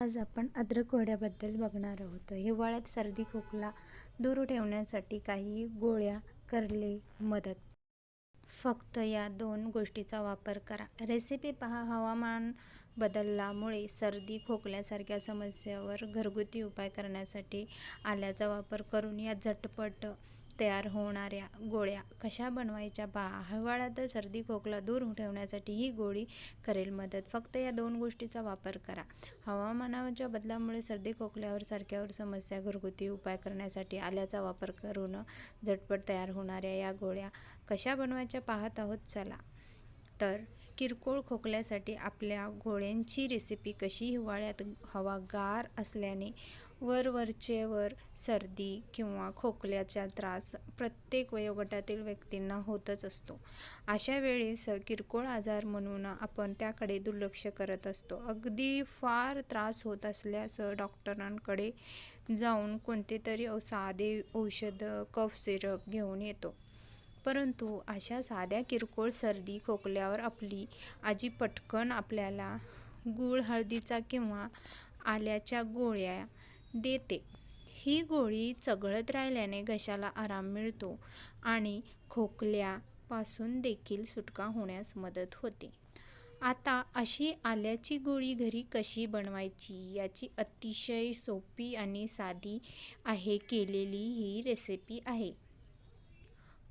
आज आपण अद्रक वड्याबद्दल बघणार आहोत. हिवाळ्यात सर्दी खोकला दूर ठेवण्यासाठी काही गोळ्या करले मदत. फक्त या दोन गोष्टीचा वापर करा. रेसिपी पहा. हवामान बदलल्यामुळे सर्दी खोकल्यासारख्या समस्यावर घरगुती उपाय करण्यासाठी आल्याचा वापर करून या झटपट तयार होणाऱ्या गोळ्या कशा बनवायच्या? पहा हिवाळ्यात सर्दी खोकला दूर ठेवण्यासाठी ही गोळी करेल मदत. फक्त या दोन गोष्टीचा वापर करा. हवामानाच्या बदलामुळे सर्दी खोकल्यावर सारख्यावर समस्या घरगुती उपाय करण्यासाठी आल्याचा वापर करून झटपट तयार होणाऱ्या या गोळ्या कशा बनवायच्या पाहत आहोत चला. तर किरकोळ खोकल्यासाठी आपल्या गोळ्यांची रेसिपी कशी हिवाळ्यात हवा गार असल्याने वरवरचेवर सर्दी किंवा खोकल्याचा त्रास प्रत्येक वयोगटातील व्यक्तींना होतच असतो. अशा वेळेस किरकोळ आजार म्हणून आपण त्याकडे दुर्लक्ष करत असतो. अगदी फार त्रास होत असल्यास डॉक्टरांकडे जाऊन कोणते तरी साधे औषध कफ सिरप घेऊन येतो. परंतु अशा साध्या किरकोळ सर्दी खोकल्यावर आपली आजी पटकन आपल्याला गूळ हळदीचा किंवा आल्याच्या गोळ्या देते. ही गोळी चघळत राहिल्याने घशाला आराम मिळतो आणि खोकल्यापासून देखील सुटका होण्यास मदत होते. आता अशी आल्याची गोळी घरी कशी बनवायची याची अतिशय सोपी आणि साधी आहे केलेली ही रेसिपी आहे.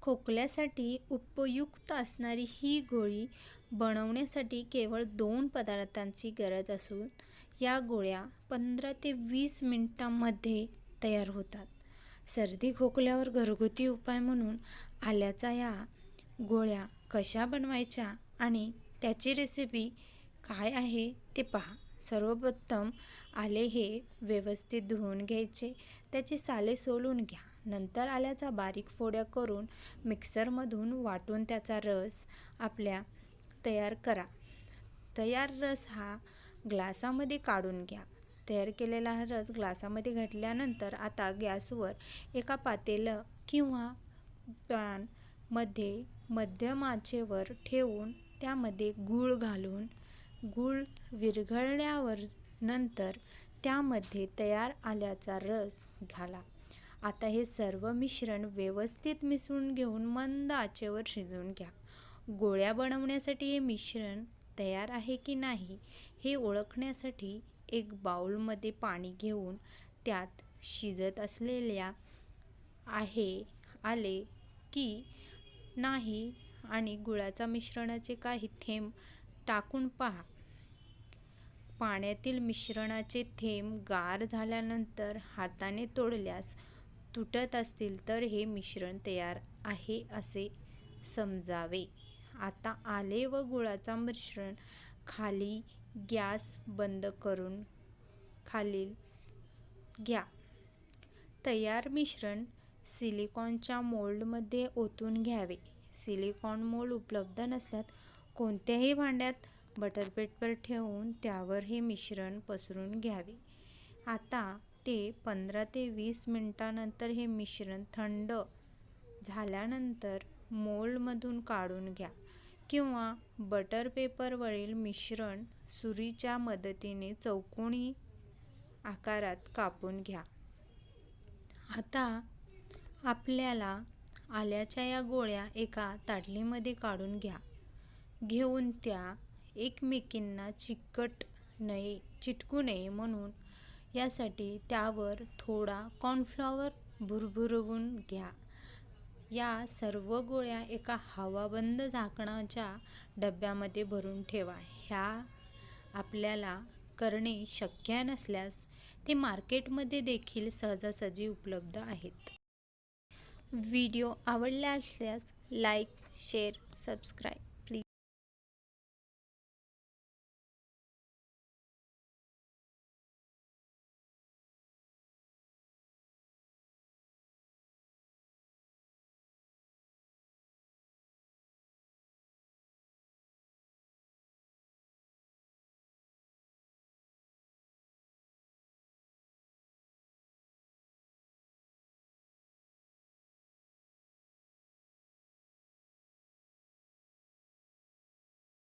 खोकल्यासाठी उपयुक्त असणारी ही गोळी बनवण्यासाठी केवळ दोन पदार्थांची गरज असून या गोळ्या पंधरा ते वीस मिनटांमध्ये तयार होतात. सर्दी खोकल्यावर घरगुती उपाय म्हणून आल्याचा या गोळ्या कशा बनवायच्या आणि त्याची रेसिपी काय आहे ते पहा. सर्वप्रथम आले हे व्यवस्थित धुवून घ्यायचे. त्याचे साले सोलून घ्या. नंतर आल्याचा बारीक फोड्या करून मिक्सरमधून वाटून त्याचा रस आपल्या तयार करा. तयार रस हा ग्लासामध्ये काढून घ्या. तयार केलेला हा रस ग्लासामध्ये घातल्यानंतर आता गॅसवर एका पातेलं किंवा पॅनमध्ये मध्यम आचेवर ठेवून त्यामध्ये गूळ घालून गूळ विरघळल्यावर नंतर त्यामध्ये तयार आल्याचा रस घाला. आता हे सर्व मिश्रण व्यवस्थित मिसळून घेऊन मंद आचेवर शिजवून घ्या. गोळ्या बनवण्यासाठी हे मिश्रण तयार आहे की नाही हे ओळखण्यासाठी एक बाऊलमध्ये पाणी घेऊन त्यात शिजत असलेल्या आहे आले की नाही आणि गुळाचा मिश्रणाचे काही थेंब टाकून पहा. पाण्यातील मिश्रणाचे थेंब गार झाल्यानंतर हाताने तोडल्यास तुटत असतील तर हे मिश्रण तयार आहे असे समजावे. आता आले व गुळाचा मिश्रण खाली गॅस बंद करून खालील घ्या. तयार मिश्रण सिलिकॉनच्या मोल्डमध्ये ओतून घ्यावे. सिलिकॉन मोल्ड उपलब्ध नसल्यात कोणत्याही भांड्यात बटर ठेवून त्यावर हे मिश्रण पसरून घ्यावे. आता ते पंधरा ते वीस मिनटानंतर हे मिश्रण थंड झाल्यानंतर मोल्डमधून काढून घ्या. किंवा बटर पेपरवरील मिश्रण सुरीच्या मदतीने चौकोनी आकारात कापून घ्या. आता आपल्याला आल्याच्या या गोळ्या एका ताटलीमध्ये काढून घ्या. घेऊन त्या एकमेकींना चिकट नये चिटकू नये म्हणून यासाठी त्यावर थोडा कॉर्नफ्लॉवर भुरभुरवून घ्या. या सर्व गोळ्या एका हवाबंद झाकणाच्या डब्यामध्ये भरून ठेवा. ह्या आपल्याला करणे शक्य नसल्यास ते मार्केटमध्ये देखील सहजासहजी उपलब्ध आहेत. व्हिडिओ आवडला असल्यास लाईक शेअर सबस्क्राईब.